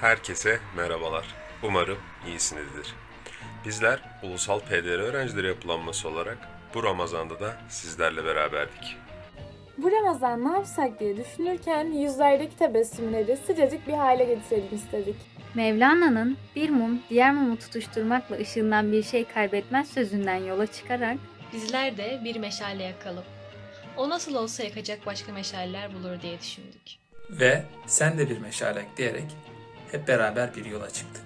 Herkese merhabalar. Umarım iyisinizdir. Bizler Ulusal PDR Öğrencileri Yapılanması olarak bu Ramazan'da da sizlerle beraberdik. Bu Ramazan ne yapsak diye düşünürken yüzlerdeki tebessümleri sıcacık bir hale getirelim istedik. Mevlana'nın bir mum diğer mumu tutuşturmakla ışığından bir şey kaybetmez sözünden yola çıkarak Bizler de bir meşale yakalım. O nasıl olsa yakacak başka meşaleler bulur diye düşündük. Ve sen de bir meşale diyerek hep beraber bir yola çıktık.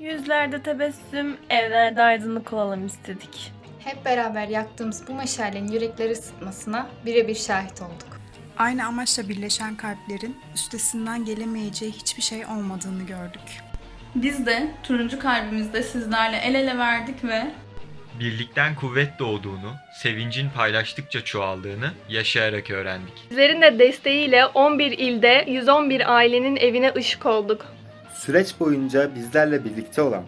Yüzlerde tebessüm, evlerde aydınlık olalım istedik. Hep beraber yaktığımız bu meşalenin yürekleri ısıtmasına birebir şahit olduk. Aynı amaçla birleşen kalplerin üstesinden gelemeyeceği hiçbir şey olmadığını gördük. Biz de turuncu kalbimizde sizlerle el ele verdik ve birlikten kuvvet doğduğunu, sevincin paylaştıkça çoğaldığını yaşayarak öğrendik. Sizlerin de desteğiyle 11 ilde 111 ailenin evine ışık olduk. Süreç boyunca bizlerle birlikte olan,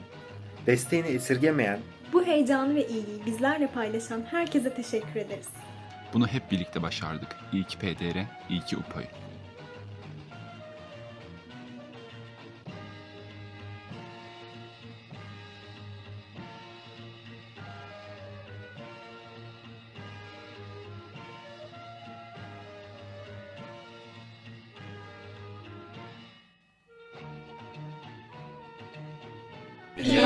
desteğini esirgemeyen, Bu heyecanı ve ilgiyi bizlerle paylaşan herkese teşekkür ederiz. Bunu hep birlikte başardık. İyi ki PDR, iyi ki UPA'yı. İyi